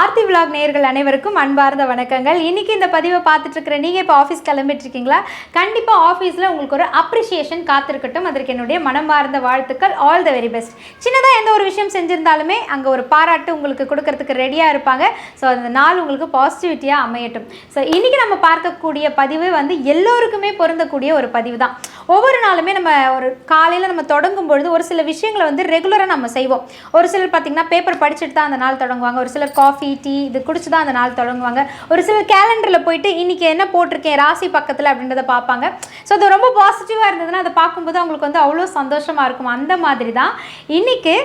Aarthi vlog நேயர்கள் அனைவருக்கும் அன்பார்ந்த வணக்கங்கள். இன்றைக்கி இந்த பதிவை பார்த்துட்டு இருக்கிற நீங்கள் இப்போ ஆஃபீஸ் கிளம்பிட்டு இருக்கீங்களா கண்டிப்பாக ஆஃபீஸில் உங்களுக்கு ஒரு அப்ரிஷியேஷன் காத்திருக்கட்டும். அதற்கு என்னுடைய மனமார்ந்த வாழ்த்துக்கள். ஆல் த வெரி பெஸ்ட் சின்னதாக எந்த ஒரு விஷயம் செஞ்சுருந்தாலுமே அங்கே ஒரு பாராட்டு உங்களுக்கு கொடுக்கறதுக்கு ரெடியாக இருப்பாங்க. ஸோ அந்த நாள் உங்களுக்கு பாசிட்டிவிட்டியாக அமையட்டும். ஸோ இன்றைக்கி நம்ம பார்க்கக்கூடிய பதிவு வந்து எல்லோருக்குமே பொருந்தக்கூடிய ஒரு பதிவு தான். ஒவ்வொரு நாளுமே நம்ம ஒரு காலையில் நம்ம தொடங்கும் பொழுது ஒரு சில விஷயங்களை வந்து ரெகுலராக நம்ம செய்வோம். ஒரு சிலர் பார்த்திங்கன்னா பேப்பர் படிச்சுட்டு தான் அந்த நாள் தொடங்குவாங்க. ஒரு சிலர் காஃபி டீ இது குடிச்சு தான் அந்த நாள் தொடங்குவாங்க. ஒரு சில கேலண்டரில் போயிட்டு இன்னைக்கு என்ன போட்டிருக்கேன் ராசி பக்கத்தில் அப்படின்றத பார்ப்பாங்க. ஸோ அது ரொம்ப பாசிட்டிவாக இருந்ததுன்னா அதை பார்க்கும்போது அவங்களுக்கு வந்து அவ்வளோ சந்தோஷமாக இருக்கும். அந்த மாதிரி தான் இன்னைக்கு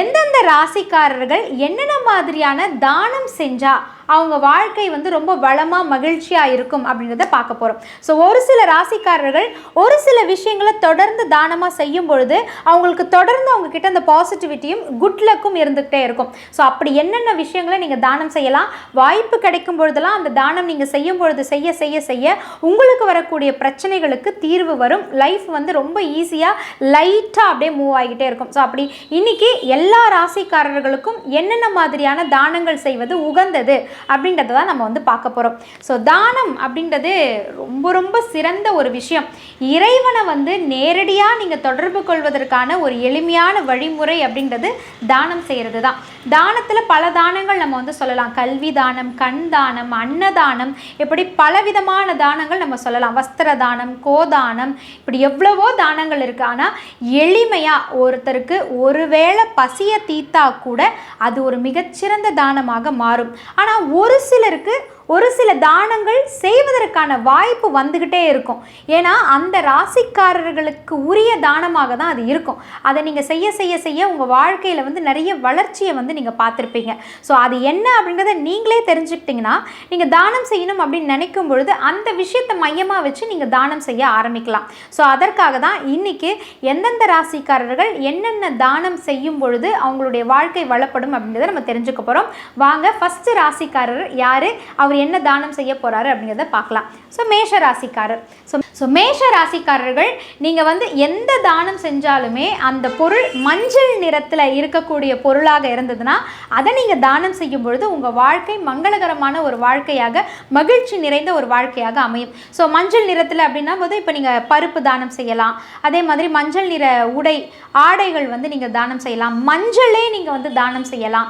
எந்தெந்த ராசிக்காரர்கள் என்னென்ன மாதிரியான தானம் செஞ்சால் அவங்க வாழ்க்கை வந்து ரொம்ப வளமாக மகிழ்ச்சியாக இருக்கும் அப்படின்றத பார்க்க போகிறோம் ஸோ ஒரு சில ராசிக்காரர்கள் ஒரு சில விஷயங்களை தொடர்ந்து தானமாக செய்யும் பொழுது அவங்களுக்கு தொடர்ந்து அவங்க கிட்ட அந்த பாசிட்டிவிட்டியும் குட் லக்கும் இருந்துகிட்டே இருக்கும். ஸோ அப்படி என்னென்ன விஷயங்களை நீங்கள் தானம் செய்யலாம்? வாய்ப்பு கிடைக்கும் பொழுதெல்லாம் அந்த தானம் நீங்கள் செய்யும் பொழுது செய்ய செய்ய செய்ய உங்களுக்கு வரக்கூடிய பிரச்சனைகளுக்கு தீர்வு வரும். லைஃப் வந்து ரொம்ப ஈஸியாக லைட்டாக அப்படியே மூவ் ஆகிட்டே இருக்கும். ஸோ அப்படி இன்னைக்கு எல்லா ராசிக்காரர்களுக்கும் என்னென்ன மாதிரியான தானங்கள் செய்வது உகந்தது? அப்படின்றத தான் நம்ம வந்து பார்க்க போகிறோம் ஸோ தானம் அப்படின்றது ரொம்ப ரொம்ப சிறந்த ஒரு விஷயம். இறைவனை வந்து நேரடியாக நீங்கள் தொடர்பு கொள்வதற்கான ஒரு எளிமையான வழிமுறை அப்படின்றது தானம் செய்கிறது தான். தானத்தில் பல தானங்கள் நம்ம வந்து சொல்லலாம். கல்வி தானம் கண் தானம் அன்னதானம் இப்படி பலவிதமான தானங்கள் நம்ம சொல்லலாம். வஸ்திர தானம் கோதானம் இப்படி எவ்வளவோ தானங்கள் இருக்குது ஆனால் எளிமையாக ஒருத்தருக்கு ஒருவேளை பசியை தீத்தா கூட அது ஒரு மிகச்சிறந்த தானமாக மாறும். ஆனால் ஒரு சிலருக்கு ஒரு சில தானங்கள் செய்வதற்கான வாய்ப்பு வந்துக்கிட்டே இருக்கும். ஏன்னா அந்த ராசிக்காரர்களுக்கு உரிய தானமாக தான் அது இருக்கும். அதை நீங்கள் செய்ய செய்ய செய்ய உங்கள் வாழ்க்கையில் வந்து நிறைய வளர்ச்சியை வந்து நீங்கள் பார்த்துருப்பீங்க. ஸோ அது என்ன அப்படின்றத நீங்களே தெரிஞ்சுக்கிட்டிங்கன்னா நீங்கள் தானம் செய்யணும் அப்படின்னு நினைக்கும் பொழுது அந்த விஷயத்தை மையமாக வச்சு நீங்கள் தானம் செய்ய ஆரம்பிக்கலாம். ஸோ அதற்காக தான் இன்னைக்கு எந்தெந்த ராசிக்காரர்கள் என்னென்ன தானம் செய்யும் பொழுது அவங்களுடைய வாழ்க்கை வளப்படும் அப்படின்றத நம்ம தெரிஞ்சுக்க போகிறோம் வாங்க ஃபஸ்ட்டு ராசிக்காரர் யார்? அவர் என்ன தானம் செய்ய போகிறாரு அப்படிங்கிறத பார்க்கலாம். ஸோ மேஷ ராசிக்காரர் ஸோ ஸோ மேஷ ராசிக்காரர்கள் நீங்கள் வந்து எந்த தானம் செஞ்சாலுமே அந்த பொருள் மஞ்சள் நிறத்தில் இருக்கக்கூடிய பொருளாக இருந்ததுன்னா அதை நீங்கள் தானம் செய்யும் பொழுது உங்கள் வாழ்க்கை மங்களகரமான ஒரு வாழ்க்கையாக மகிழ்ச்சி நிறைந்த ஒரு வாழ்க்கையாக அமையும். ஸோ மஞ்சள் நிறத்தில் அப்படின்னா போது இப்போ நீங்கள் பருப்பு தானம் செய்யலாம். அதே மாதிரி மஞ்சள் நிற உடை ஆடைகள் வந்து நீங்கள் தானம் செய்யலாம். மஞ்சளே நீங்கள் வந்து தானம் செய்யலாம்.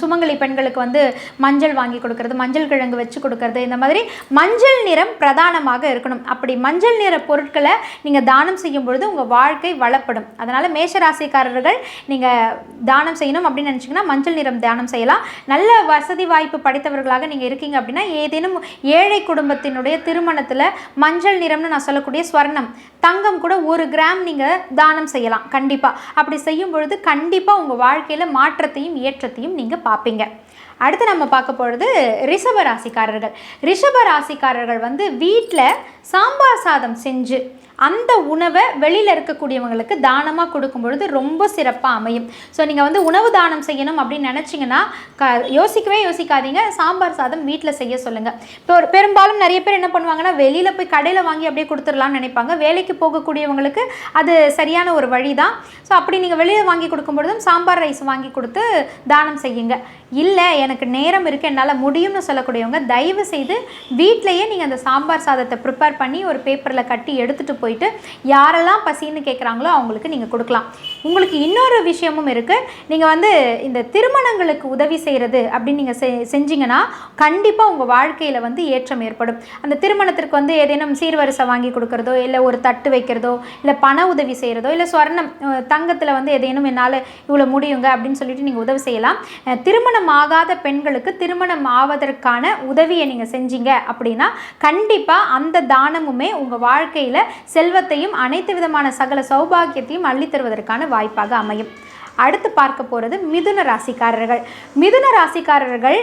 சுமங்கலி பெண்களுக்கு வந்து மஞ்சள் வாங்கி கொடுக்கறது மஞ்சள் மஞ்சள் கிழங்கு வச்சு கொடுக்கறது இந்த மாதிரி மஞ்சள் நிறம் பிரதானமாக இருக்கணும். அப்படி மஞ்சள் நிற பொருட்களை நீங்கள் தானம் செய்யும் பொழுது உங்கள் வாழ்க்கை வளப்படும். அதனால் மேஷராசிக்காரர்கள் நீங்கள் தானம் செய்யணும் அப்படின்னு நினச்சிங்கன்னா மஞ்சள் நிறம் தானம் செய்யலாம். நல்ல வசதி வாய்ப்பு படைத்தவர்களாக நீங்கள் இருக்கீங்க அப்படின்னா ஏதேனும் ஏழை குடும்பத்தினுடைய திருமணத்தில் மஞ்சள் நிறம்னு நான் சொல்லக்கூடிய ஸ்வர்ணம் தங்கம் கூட ஒரு கிராம் நீங்கள் தானம் செய்யலாம். கண்டிப்பாக அப்படி செய்யும் பொழுது கண்டிப்பாக உங்கள் வாழ்க்கையில் மாற்றத்தையும் ஏற்றத்தையும் நீங்கள் பார்ப்பீங்க. அடுத்து நம்ம பார்க்க போகிறது ரிஷப ராசிக்காரர்கள். ரிஷப ராசிக்காரர்கள் வந்து வீட்டில் சாம்பார் சாதம் செஞ்சு அந்த உணவை வெளியில் இருக்கக்கூடியவங்களுக்கு தானமாக கொடுக்கும் பொழுது ரொம்ப சிறப்பாக அமையும். ஸோ நீங்கள் வந்து உணவு தானம் செய்யணும் அப்படின்னு நினச்சிங்கன்னா க யோசிக்கவே யோசிக்காதீங்க. சாம்பார் சாதம் வீட்டில் செய்ய சொல்லுங்கள் இப்போ ஒரு பெரும்பாலும் நிறைய பேர் என்ன பண்ணுவாங்கன்னா வெளியில் போய் கடையில் வாங்கி அப்படியே கொடுத்துடலாம்னு நினைப்பாங்க. வேலைக்கு போகக்கூடியவங்களுக்கு அது சரியான ஒரு வழி தான் ஸோ அப்படி நீங்கள் வெளியில் வாங்கி கொடுக்கும் பொழுதும் சாம்பார் ரைஸ் வாங்கி கொடுத்து தானம் செய்யுங்க. இல்லை எனக்கு நேரம் இருக்குது என்னால் முடியும்னு சொல்லக்கூடியவங்க தயவு செய்து வீட்டிலையே நீங்கள் அந்த சாம்பார் சாதத்தை ப்ரிப்பேர் பண்ணி ஒரு பேப்பரில் கட்டி எடுத்துகிட்டு போயிட்டு யாரெல்லாம் பசின்னு கேட்குறாங்களோ அவங்களுக்கு நீங்கள் கொடுக்கலாம். உங்களுக்கு இன்னொரு விஷயமும் இருக்குது நீங்கள் வந்து இந்த திருமணங்களுக்கு உதவி செய்கிறது அப்படின்னு நீங்கள் செ செஞ்சீங்கன்னா கண்டிப்பாக உங்கள் வாழ்க்கையில் வந்து ஏற்றம் ஏற்படும். அந்த திருமணத்திற்கு வந்து ஏதேனும் சீர்வரிசை வாங்கி கொடுக்குறதோ இல்லை ஒரு தட்டு வைக்கிறதோ இல்லை பண உதவி செய்கிறதோ இல்லை ஸ்வர்ணம் தங்கத்தில் வந்து ஏதேனும் என்னால் இவ்வளோ முடியுங்க அப்படின்னு சொல்லிட்டு நீங்கள் உதவி செய்யலாம். திருமணம் ஆகாத பெண்களுக்கு திருமணம் ஆவதற்கான உதவியை நீங்கள் செஞ்சீங்க அப்படின்னா கண்டிப்பாக அந்த தானமுமே உங்கள் வாழ்க்கையில் செல்வத்தையும் அனைத்து விதமான சகல சௌபாகியத்தையும் அள்ளித்தருவதற்கான வாய்ப்பாக அமையும். அடுத்து பார்க்க போகிறது மிதுன ராசிக்காரர்கள். மிதுன ராசிக்காரர்கள்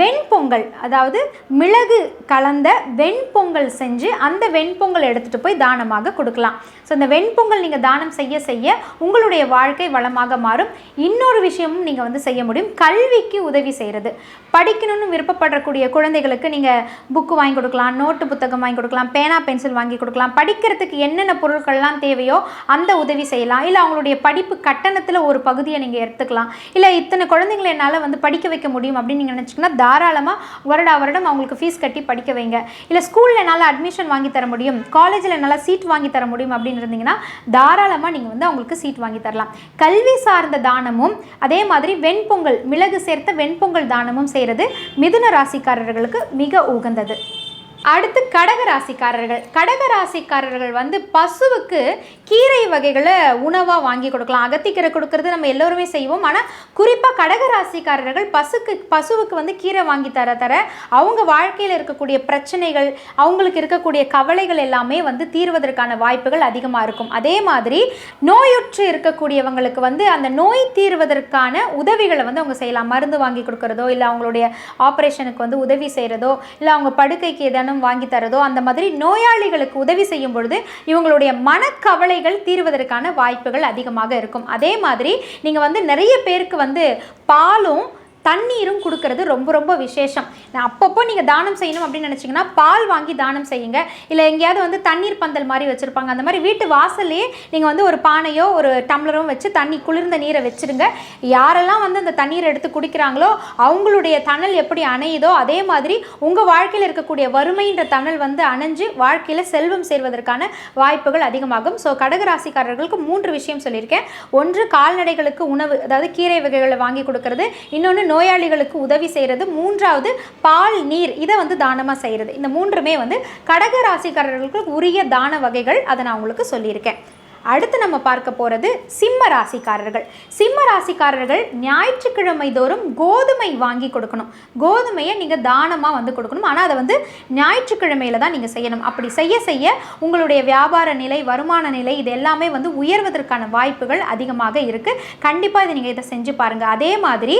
வெண்பொங்கல் அதாவது மிளகு கலந்த வெண்பொங்கல் செஞ்சு அந்த வெண்பொங்கல் எடுத்துகிட்டு போய் தானமாக கொடுக்கலாம். ஸோ இந்த வெண்பொங்கல் நீங்கள் தானம் செய்ய செய்ய உங்களுடைய வாழ்க்கை வளமாக மாறும். இன்னொரு விஷயமும் நீங்கள் வந்து செய்ய முடியும். கல்விக்கு உதவி செய்கிறது படிக்கணும்னு விருப்பப்படக்கூடிய குழந்தைகளுக்கு நீங்கள் புக்கு வாங்கி கொடுக்கலாம் நோட்டு புத்தகம் வாங்கி கொடுக்கலாம் பேனா பென்சில் வாங்கி கொடுக்கலாம். படிக்கிறதுக்கு என்னென்ன பொருட்கள்லாம் தேவையோ அந்த உதவி செய்யலாம். இல்லை அவங்களுடைய படிப்பு கட்டணத்தில் ஒரு பகுதியை நீங்கள் எடுத்துக்கலாம். இல்லை இத்தனை குழந்தைங்களை என்னால் வந்து படிக்க வைக்க முடியும் அப்படின்னு நீங்கள் நினச்சிங்கன்னா தாராளமாக வருடா வருடம் அவங்களுக்கு ஃபீஸ் கட்டி படிக்க வைங்க. இல்லை ஸ்கூலில் என்னால் அட்மிஷன் வாங்கி தர முடியும் காலேஜில் என்னால் சீட் வாங்கி தர முடியும் அப்படின்னு இருந்தீங்கன்னா தாராளமாக நீங்கள் வந்து அவங்களுக்கு சீட் வாங்கி தரலாம். கல்வி சார்ந்த தானமும் அதே மாதிரி வெண்பொங்கல் மிளகு சேர்த்த வெண்பொங்கல் தானமும் செய்கிறது மிதுன ராசிக்காரர்களுக்கு மிக உகந்தது. அடுத்து கடக ராசிக்காரர்கள் கடக ராசிக்காரர்கள் வந்து பசுவுக்கு கீரை வகைகளை உணவாக வாங்கி கொடுக்கலாம். அகத்திக்கீரை கொடுக்கறது நம்ம எல்லோருமே செய்வோம். ஆனால் குறிப்பாக கடக ராசிக்காரர்கள் பசுக்கு பசுவுக்கு வந்து கீரை வாங்கி தர தர அவங்க வாழ்க்கையில் இருக்கக்கூடிய பிரச்சனைகள் அவங்களுக்கு இருக்கக்கூடிய கவலைகள் எல்லாமே வந்து தீர்வதற்கான வாய்ப்புகள் அதிகமாக இருக்கும். அதே மாதிரி நோயுற்று இருக்கக்கூடியவங்களுக்கு வந்து அந்த நோய் தீர்வதற்கான உதவிகளை வந்து அவங்க செய்யலாம். மருந்து வாங்கி கொடுக்கறதோ இல்லை அவங்களுடைய ஆப்ரேஷனுக்கு வந்து உதவி செய்கிறதோ இல்லை அவங்க படுக்கைக்கு பணம் வாங்கி தரதோ அந்த மாதிரி நோயாளிகளுக்கு உதவி செய்யும் பொழுது இவங்களுடைய மனக்கவலைகள் தீர்வதற்கான வாய்ப்புகள் அதிகமாக இருக்கும். அதே மாதிரி நீங்கள் வந்து நிறைய பேருக்கு வந்து பாலும் தண்ணீரும் கொடுக்கறது ரொம்ப ரொம்ப விசேஷம். அப்பப்போ நீங்கள் தானம் செய்யணும் அப்படின்னு நினச்சிங்கன்னா பால் வாங்கி தானம் செய்யுங்க. இல்லை எங்கேயாவது வந்து தண்ணீர் பந்தல் மாதிரி வச்சுருப்பாங்க. அந்த மாதிரி வீட்டு வாசல்லையே நீங்கள் வந்து ஒரு பானையோ ஒரு டம்ளரோ வச்சு தண்ணி குளிர்ந்த நீரை வச்சுருங்க. யாரெல்லாம் வந்து அந்த தண்ணீரை எடுத்து குடிக்கிறாங்களோ அவங்களுடைய தணல் எப்படி அணையுதோ அதே மாதிரி உங்கள் வாழ்க்கையில் இருக்கக்கூடிய வறுமைன்ற தணல் வந்து அணைஞ்சு வாழ்க்கையில் செல்வம் சேர்வதற்கான வாய்ப்புகள் அதிகமாகும். ஸோ கடகராசிக்காரர்களுக்கு மூன்று விஷயம் சொல்லியிருக்கேன். ஒன்று கால்நடைகளுக்கு உணவு அதாவது கீரை வகைகளை வாங்கி கொடுக்கறது. இன்னொன்று நோயாளிகளுக்கு உதவி செய்கிறது மூன்றாவது பால் நீர் இதை வந்து தானமாக செய்கிறது இந்த மூன்றுமே வந்து கடக ராசிக்காரர்களுக்கு உரிய தான வகைகள் அதை நான் உங்களுக்கு சொல்லியிருக்கேன். அடுத்து நம்ம பார்க்க போகிறது சிம்ம ராசிக்காரர்கள். சிம்ம ராசிக்காரர்கள் ஞாயிற்றுக்கிழமை தோறும் கோதுமை வாங்கி கொடுக்கணும். கோதுமையை நீங்கள் தானமாக வந்து கொடுக்கணும். ஆனால் அதை வந்து ஞாயிற்றுக்கிழமையில தான் நீங்கள் செய்யணும். அப்படி செய்ய செய்ய உங்களுடைய வியாபார நிலை வருமான நிலை இது எல்லாமே வந்து உயர்வதற்கான வாய்ப்புகள் அதிகமாக இருக்குது கண்டிப்பாக இதை நீங்கள் இதை செஞ்சு பாருங்கள் அதே மாதிரி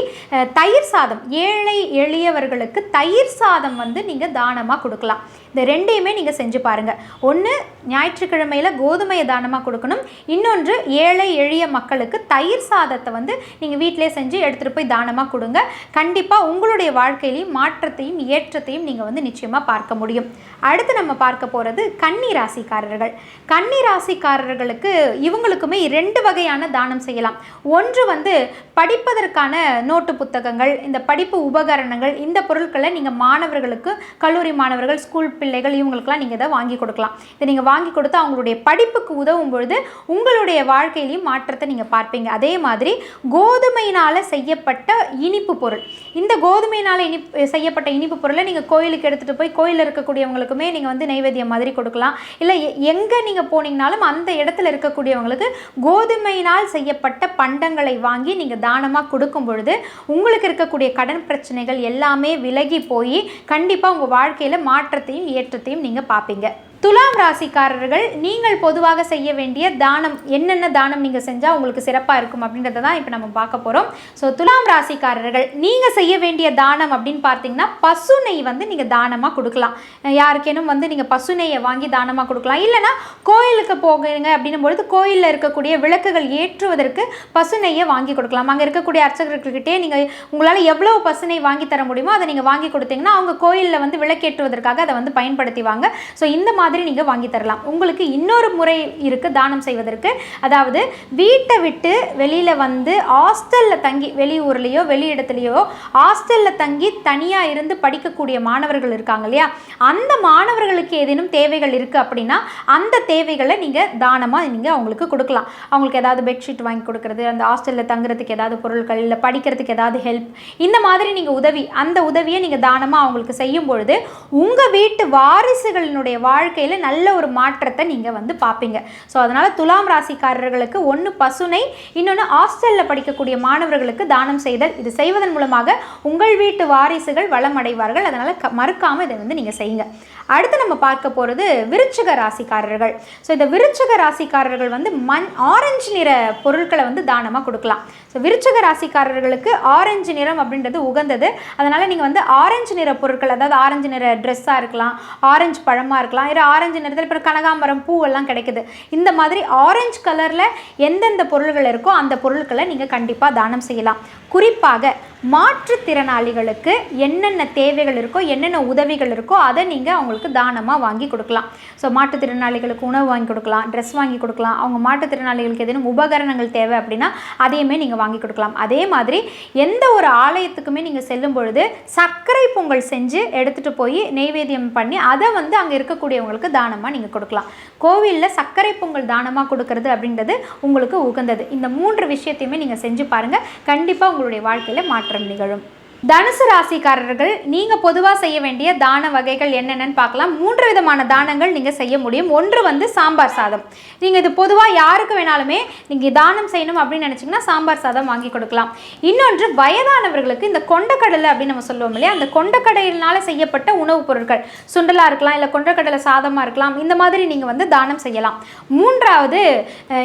தயிர் சாதம் ஏழை எளியவர்களுக்கு தயிர் சாதம் வந்து நீங்கள் தானமாக கொடுக்கலாம். இந்த ரெண்டையுமே நீங்கள் செஞ்சு பாருங்கள் ஒன்று ஞாயிற்றுக்கிழமையில் கோதுமையை தானமாக கொடுக்கணும். இன்னொன்று ஏழை எளிய மக்களுக்கு தயிர் சாதத்தை வந்து நீங்கள் வீட்டிலே செஞ்சு எடுத்துகிட்டு போய் தானமாக கொடுங்க. கண்டிப்பாக உங்களுடைய வாழ்க்கையிலையும் மாற்றத்தையும் ஏற்றத்தையும் நீங்கள் வந்து நிச்சயமாக பார்க்க முடியும். அடுத்து நம்ம பார்க்க போகிறது கன்னி ராசிக்காரர்கள் கன்னி ராசிக்காரர்களுக்கு இவங்களுக்குமே ரெண்டு வகையான தானம் செய்யலாம். ஒன்று வந்து படிப்பதற்கான நோட்டு புத்தகங்கள் இந்த படிப்பு உபகரணங்கள் இந்த பொருட்களை நீங்கள் மாணவர்களுக்கு கல்லூரி மாணவர்கள் ஸ்கூல் பிள்ளைகள் இவங்களுக்கெல்லாம் நீங்கள் இதை வாங்கி கொடுக்கலாம். இதை நீங்கள் வாங்கி கொடுத்து அவங்களுடைய படிப்புக்கு உதவும் பொழுது உங்களுடைய வாழ்க்கையிலையும் மாற்றத்தை நீங்கள் பார்ப்பீங்க. அதே மாதிரி கோதுமையினால் செய்யப்பட்ட இனிப்பு பொருள். இந்த கோதுமையினால் இனிப்பு செய்யப்பட்ட இனிப்பு பொருளை நீங்கள் கோயிலுக்கு எடுத்துகிட்டு போய் கோயிலில் இருக்கக்கூடியவங்களுக்குமே நீங்கள் வந்து நைவேத்தியம் மாதிரி கொடுக்கலாம். இல்லை எங்கே நீங்கள் போனீங்கனாலும் அந்த இடத்துல இருக்கக்கூடியவங்களுக்கு கோதுமையினால் செய்யப்பட்ட பண்டங்களை வாங்கி நீங்கள் தானமாக கொடுக்கும் பொழுது உங்களுக்கு இருக்கக்கூடிய கடன் பிரச்சனைகள் எல்லாமே விலகி போய் கண்டிப்பாக உங்கள் வாழ்க்கையில் மாற்றத்தையும் ஏற்றத்தையும் நீங்கள் பார்ப்பீங்க. துலாம் ராசிக்காரர்கள் நீங்கள் பொதுவாக செய்ய வேண்டிய தானம் என்னென்ன தானம் நீங்கள் செஞ்சால் உங்களுக்கு சிறப்பாக இருக்கும் அப்படின்றத தான் இப்போ நம்ம பார்க்க போகிறோம் ஸோ துலாம் ராசிக்காரர்கள் நீங்கள் செய்ய வேண்டிய தானம் அப்படின்னு பார்த்தீங்கன்னா பசு நெய் வந்து நீங்கள் தானமாக கொடுக்கலாம். யாருக்கேனும் வந்து நீங்கள் பசு நெய்யை வாங்கி தானமாக கொடுக்கலாம். இல்லைன்னா கோயிலுக்கு போகிறீங்க அப்படின்னும் பொழுது கோயிலில் இருக்கக்கூடிய விளக்குகள் ஏற்றுவதற்கு பசு நெய்யை வாங்கி கொடுக்கலாம். அங்கே இருக்கக்கூடிய அர்ச்சகர்கள்கிட்டே நீங்கள் உங்களால் எவ்வளோ பசு நெய் வாங்கி தர முடியுமோ அதை நீங்கள் வாங்கி கொடுத்தீங்கன்னா அவங்க கோயிலில் வந்து விளக்கேற்றுவதற்காக அதை வந்து பயன்படுத்திவாங்க. ஸோ இந்த மாதிரி நீங்கள் வாங்கி தரலாம். உங்களுக்கு இன்னொரு முறை இருக்குது தானம் செய்வதற்கு. அதாவது வீட்டை விட்டு வெளியில் வந்து ஹாஸ்டலில் தங்கி வெளியூர்லேயோ வெளி இடத்துலையோ ஹாஸ்டலில் தங்கி தனியாக இருந்து படிக்கக்கூடிய மாணவர்கள் இருக்காங்க இல்லையா? அந்த மாணவர்களுக்கு ஏதேனும் தேவைகள் இருக்குது அப்படின்னா அந்த தேவைகளை நீங்கள் தானமாக நீங்கள் அவங்களுக்கு கொடுக்கலாம். அவங்களுக்கு ஏதாவது பெட்ஷீட் வாங்கி கொடுக்கறது அந்த ஹாஸ்டலில் தங்குறதுக்கு ஏதாவது பொருட்கள் இல்லை படிக்கிறதுக்கு ஏதாவது ஹெல்ப் இந்த மாதிரி நீங்கள் உதவி அந்த உதவியை நீங்கள் தானமாக அவங்களுக்கு செய்யும் பொழுது உங்கள் வீட்டு வாரிசுகளினுடைய வாழ்க்கை வாழ்க்கையில் நல்ல ஒரு மாற்றத்தை நீங்கள் வந்து பார்ப்பீங்க. ஸோ அதனால் துலாம் ராசிக்காரர்களுக்கு ஒன்று பசுனை இன்னொன்று ஹாஸ்டலில் படிக்கக்கூடிய மாணவர்களுக்கு தானம் செய்தல். இது செய்வதன் மூலமாக உங்கள் வீட்டு வாரிசுகள் வளம் அடைவார்கள். அதனால் க மறுக்காமல் இதை வந்து நீங்கள் செய்யுங்க. அடுத்து நம்ம பார்க்க போகிறது விருச்சிக ராசிக்காரர்கள். ஸோ இந்த விருச்சிக ராசிக்காரர்கள் வந்து மண் ஆரஞ்சு நிற பொருட்களை வந்து தானமாக கொடுக்கலாம். ஸோ விருச்சிக ராசிக்காரர்களுக்கு ஆரஞ்சு நிறம் அப்படின்றது உகந்தது. அதனால் நீங்கள் வந்து ஆரஞ்சு நிற பொருட்கள் அதாவது ஆரஞ்சு நிற ட்ரெஸ்ஸாக இருக்கலாம் ஆரஞ்சு பழமாக இருக்கலாம் இல்லை ஆரஞ்சு நிறத்தில் இப்போ கனகாம்பரம் பூவெல்லாம் கிடைக்குது. இந்த மாதிரி ஆரஞ்சு கலரில் எந்தெந்த பொருள்கள் இருக்கோ அந்த பொருட்களை நீங்கள் கண்டிப்பாக தானம் செய்யலாம். குறிப்பாக மாற்றுத்திறனாளிகளுக்கு என்னென்ன தேவைகள் இருக்கோ என்னென்ன உதவிகள் இருக்கோ அதை நீங்கள் அவங்களுக்கு தானமாக வாங்கி கொடுக்கலாம். ஸோ மாற்றுத்திறனாளிகளுக்கு உணவு வாங்கி கொடுக்கலாம் ட்ரெஸ் வாங்கி கொடுக்கலாம். அவங்க மாற்றுத்திறனாளிகளுக்கு எதுவும் உபகரணங்கள் தேவை அப்படின்னா அதையுமே நீங்கள் வாங்கி கொடுக்கலாம். அதே மாதிரி எந்த ஒரு ஆலயத்துக்குமே நீங்கள் செல்லும் பொழுது சர்க்கரை பொங்கல் செஞ்சு எடுத்துகிட்டு போய் நெய்வேத்தியம் பண்ணி அதை வந்து அங்கே இருக்கக்கூடியவங்களுக்கு தானமாக நீங்கள் கொடுக்கலாம். கோவிலில் சர்க்கரை பொங்கல் தானமாக கொடுக்கறது அப்படின்றது உங்களுக்கு உகந்தது. இந்த மூன்று விஷயத்தையுமே நீங்கள் செஞ்சு பாருங்கள் கண்டிப்பாக உங்களுடைய வாழ்க்கையில் மாற்றம் நிகழும். தனுசு ராசிக்காரர்கள் நீங்கள் பொதுவாக செய்ய வேண்டிய தான வகைகள் என்னென்னு பார்க்கலாம். மூன்று விதமான தானங்கள் நீங்கள் செய்ய முடியும். ஒன்று வந்து சாம்பார் சாதம். நீங்கள் இது பொதுவாக யாருக்கு வேணாலுமே நீங்கள் தானம் செய்யணும் அப்படின்னு நினச்சிங்கன்னா சாம்பார் சாதம் வாங்கி கொடுக்கலாம். இன்னொன்று வயதானவர்களுக்கு இந்த கொண்டக்கடலை அப்படின்னு நம்ம சொல்லுவோம் இல்லையா? அந்த கொண்டக்கடலினால் செய்யப்பட்ட உணவுப் பொருட்கள். சுண்டலாக இருக்கலாம் இல்லை கொண்டக்கடலை சாதமாக இருக்கலாம் இந்த மாதிரி நீங்கள் வந்து தானம் செய்யலாம். மூன்றாவது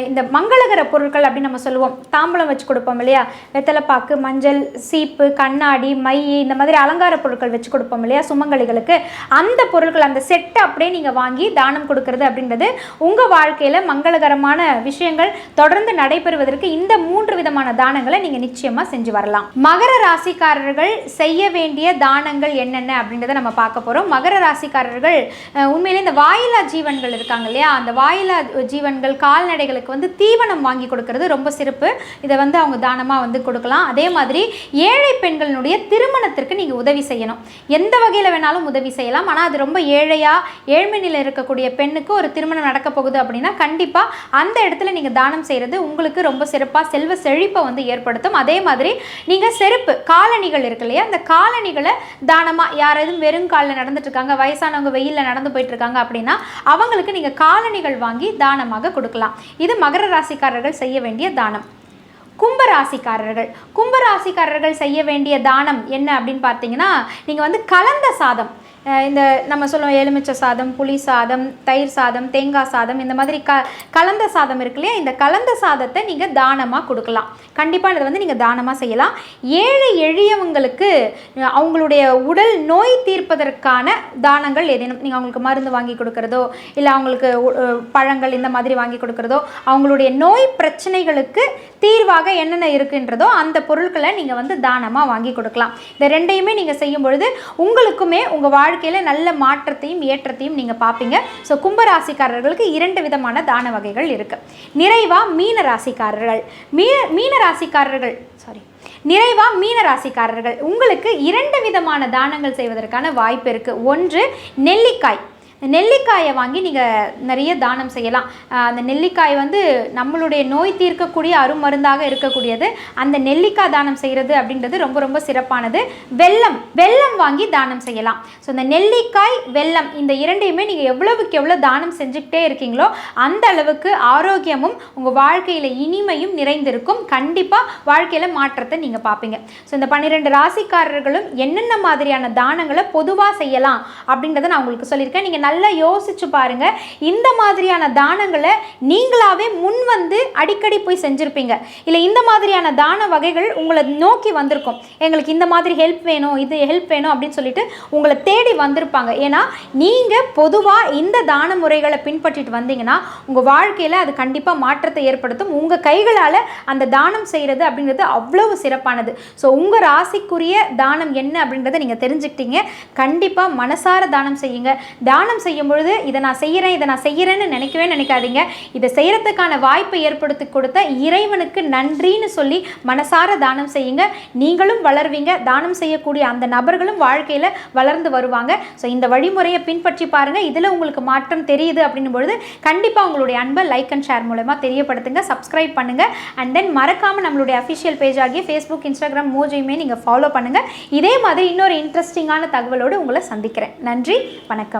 இந்த மங்களகர பொருட்கள் அப்படின்னு நம்ம சொல்லுவோம். தாம்பலம் வச்சு கொடுப்போம் இல்லையா? வெத்தலைப்பாக்கு மஞ்சள் சீப்பு கண்ணாடி மை இந்த மாதிரி அலங்கார பொருட்கள் வச்சு கொடுப்போம் இல்லையா சுமங்கலிகளுக்கு. அந்த பொருட்கள் அந்த செட்டை அப்படியே நீங்கள் வாங்கி தானம் கொடுக்கறது அப்படின்றது உங்கள் வாழ்க்கையில் மங்களகரமான விஷயங்கள். தொடர்ந்து நடைபெறுவதற்கு இந்த மூன்று விதமான தானங்களை நீங்கள் நிச்சயமாக செஞ்சு வரலாம். மகர ராசிக்காரர்கள் செய்ய வேண்டிய தானங்கள் என்னென்ன அப்படின்றத நம்ம பார்க்க போகிறோம் மகர ராசிக்காரர்கள் உண்மையிலே இந்த வாயிலா ஜீவன்கள் இருக்காங்க இல்லையா அந்த வாயிலா ஜீவன்கள் கால்நடைகளுக்கு வந்து தீவனம் வாங்கி கொடுக்கறது ரொம்ப சிறப்பு. இதை வந்து அவங்க தானமாக வந்து கொடுக்கலாம். அதே மாதிரி ஏழை பெண்களினுடைய திருமணத்திற்கு நீங்கள் உதவி செய்யணும். எந்த வகையில் வேணாலும் உதவி செய்யலாம். ஆனால் அது ரொம்ப ஏழையாக ஏழ்மையில் இருக்கக்கூடிய பெண்ணுக்கு ஒரு திருமணம் நடக்க போகுது அப்படின்னா கண்டிப்பாக அந்த இடத்துல நீங்கள் தானம் செய்கிறது உங்களுக்கு ரொம்ப சிறப்பாக செல்வ செழிப்பை வந்து ஏற்படுத்தும். அதே மாதிரி நீங்கள் செருப்பு காலணிகள் இருக்கு இல்லையா? அந்த காலணிகளை தானமாக யாராவது வெறும் காலில் நடந்துட்டுருக்காங்க வயசானவங்க வெயிலில் நடந்து போயிட்டுருக்காங்க அப்படின்னா அவங்களுக்கு நீங்கள் காலணிகள் வாங்கி தானமாக கொடுக்கலாம். இது மகர ராசிக்காரர்கள் செய்ய வேண்டிய தானம். கும்பராசிக்காரர்கள். கும்பராசிக்காரர்கள் செய்ய வேண்டிய தானம் என்ன அப்படின்னு பார்த்தீங்கன்னா நீங்கள் வந்து கலந்த சாதம். இந்த நம்ம சொல்லுவோம் எலுமிச்சை சாதம் புளி சாதம் தயிர் சாதம் தேங்காய் சாதம் இந்த மாதிரி க கலந்த சாதம் இருக்கு இல்லையா? இந்த கலந்த சாதத்தை நீங்கள் தானமாக கொடுக்கலாம். கண்டிப்பாக இதை வந்து நீங்கள் தானமாக செய்யலாம். ஏழை எளியவங்களுக்கு அவங்களுடைய உடல் நோய் தீர்ப்பதற்கான தானங்கள் ஏதேனும் நீங்கள் அவங்களுக்கு மருந்து வாங்கி கொடுக்கறதோ இல்லை அவங்களுக்கு பழங்கள் இந்த மாதிரி வாங்கி கொடுக்கறதோ அவங்களுடைய நோய் பிரச்சனைகளுக்கு தீர்வாக என்னென்ன இருக்குன்றதோ அந்த பொருட்களை நீங்கள் வந்து தானமாக வாங்கி கொடுக்கலாம். இந்த ரெண்டையுமே நீங்கள் செய்யும் பொழுது உங்களுக்குமே உங்கள் வாழ்க்கையில் நல்ல மாற்றத்தையும் ஏற்றத்தையும் நீங்கள் பார்ப்பீங்க ஸோ கும்பராசிக்காரர்களுக்கு இரண்டு விதமான தான வகைகள் இருக்குது நிறைவாக மீன ராசிக்காரர்கள். மீன மீன ராசிக்காரர்கள் சாரி நிறைவா மீன ராசிக்காரர்கள். உங்களுக்கு இரண்டு விதமான தானங்கள் செய்வதற்கான வாய்ப்பு இருக்குது ஒன்று நெல்லிக்காய். நெல்லிக்காயை வாங்கி நீங்கள் நிறைய தானம் செய்யலாம். அந்த நெல்லிக்காய் வந்து நம்மளுடைய நோய் தீர்க்கக்கூடிய அருமருந்தாக இருக்கக்கூடியது. அந்த நெல்லிக்காய் தானம் செய்கிறது அப்படின்றது ரொம்ப ரொம்ப சிறப்பானது. வெல்லம் வெல்லம் வாங்கி தானம் செய்யலாம். ஸோ இந்த நெல்லிக்காய் வெல்லம் இந்த இரண்டையுமே நீங்கள் எவ்வளவுக்கு எவ்வளோ தானம் செஞ்சுக்கிட்டே இருக்கீங்களோ அந்த அளவுக்கு ஆரோக்கியமும் உங்கள் வாழ்க்கையில் இனிமையும் நிறைந்திருக்கும். கண்டிப்பாக வாழ்க்கையில் மாற்றத்தை நீங்கள் பார்ப்பீங்க. ஸோ இந்த பன்னிரெண்டு ராசிக்காரர்களும் என்னென்ன மாதிரியான தானங்களை பொதுவாக செய்யலாம் அப்படின்றத நான் உங்களுக்கு சொல்லியிருக்கேன். நீங்கள் நல்லா யோசிச்சு பாருங்க. இந்த மாதிரியான தானங்களை நீங்களாவே முன் வந்து அடிக்கடி போய் செஞ்சுருப்பீங்க. இல்லை இந்த மாதிரியான தான வகைகள் உங்களை நோக்கி வந்திருக்கும். எங்களுக்கு இந்த மாதிரி ஹெல்ப் வேணும் இது ஹெல்ப் வேணும் அப்படின்னு சொல்லிட்டு உங்களை தேடி வந்திருப்பாங்க. ஏன்னா நீங்கள் பொதுவாக இந்த தான முறைகளை பின்பற்றிட்டு வந்தீங்கன்னா உங்கள் வாழ்க்கையில் அது கண்டிப்பாக மாற்றத்தை ஏற்படுத்தும். உங்கள் கைகளால் அந்த தானம் செய்கிறது அப்படிங்கிறது அவ்வளவு சிறப்பானது. ஸோ உங்கள் ராசிக்குரிய தானம் என்ன அப்படின்றத நீங்கள் தெரிஞ்சுக்கிட்டீங்க. கண்டிப்பாக மனசார தானம் செய்யுங்க. தானம் செய்யும் பொழுது இதை நான் செய்கிறேன் இதை நான் செய்கிறேன்னு நினைக்கவே நினைக்காதீங்க. இதை செய்கிறதுக்கான வாய்ப்பை ஏற்படுத்தி கொடுத்த இறைவனுக்கு நன்றின்னு சொல்லி மனசார தானம் செய்யுங்க. நீங்களும் வளருவீங்க. தானம் செய்யக்கூடிய அந்த நபர்களும் வாழ்க்கையில் வளர்ந்து வருவாங்க. ஸோ இந்த வழிமுறையை பின்பற்றி பாருங்கள் இதில் உங்களுக்கு மாற்றம் தெரியுது அப்படின்னும் பொழுது கண்டிப்பாக உங்களுடைய அன்பை லைக் அண்ட் ஷேர் மூலமாக தெரியப்படுத்துங்க சப்ஸ்கிரைப் பண்ணுங்கள் அண்ட் தென் மறக்காமல் நம்மளுடைய அஃபிஷியல் பேஜ் ஆகிய ஃபேஸ்புக் இன்ஸ்டாகிராம் மோஜையுமே நீங்கள் ஃபாலோ பண்ணுங்கள் இதே மாதிரி இன்னொரு இன்ட்ரெஸ்டிங்கான தகவலோடு உங்களை சந்திக்கிறேன். நன்றி வணக்கம்.